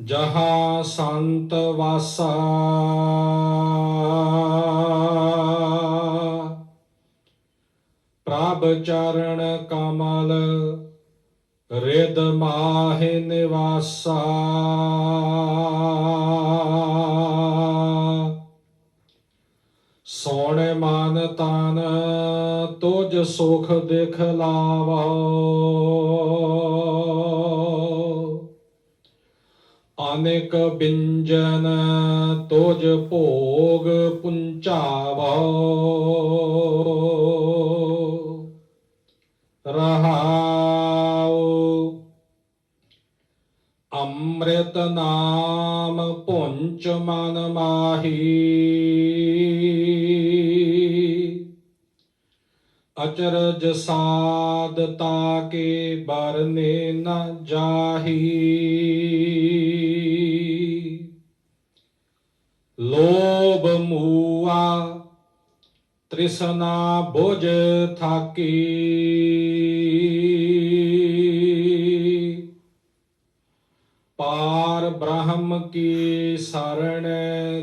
ਜਹਾਂ ਸੰਤ ਵਾਸਾ। ਪ੍ਰਭ ਚਰਨ ਕਮਲ ਰਿਦ ਮਾਹਿ ਨਿਵਾਸਾ। ਸੋਹਣੇ ਮਨ ਤਨ ਤੁਜ ਸੁਖ ਦਿਖ ਲਾਵਾ। ਅਨੇਕ ਬਿੰਜਨ ਤੁਜ ਭੋਗ ਪੁੰਚਾਵਾ। ਰਹਾਉ। ਅੰਮ੍ਰਿਤ ਨਾਮ ਪੁੰਚ ਮਨ ਮਾਹੀ। ਅਚਰਜ ਸਾਧਤਾ ਕੇ ਬਰਨੇ ਨ ਜਾਹੀ। ਲੋਭ ਮੂਆ, ਤ੍ਰਿਸ਼ਨਾ ਬੁਝ ਥਾਕੀ। ਪਾਰ ਬ੍ਰਹਮ ਕੀ ਸਰਣ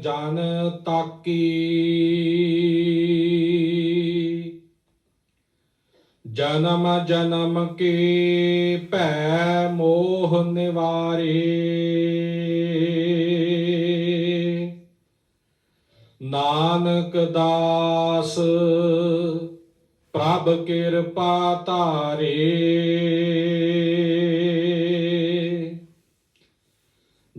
ਜਨ ਤਾਕੀ। ਜਨਮ ਜਨਮ ਕੇ ਭੈ ਮੋਹ ਨਿਵਾਰੇ। ਨਾਨਕ ਦਾਸ, ਪ੍ਰਭ ਕਿਰਪਾ ਧਾਰੇ।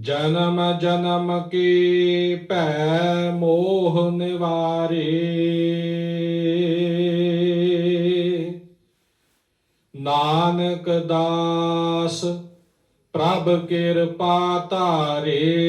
ਜਨਮ ਜਨਮ ਕੀ ਭੈ ਮੋਹ ਨਿਵਾਰੇ। ਨਾਨਕ ਦਾਸ, ਪ੍ਰਭ ਕਿਰਪਾ ਧਾਰੇ।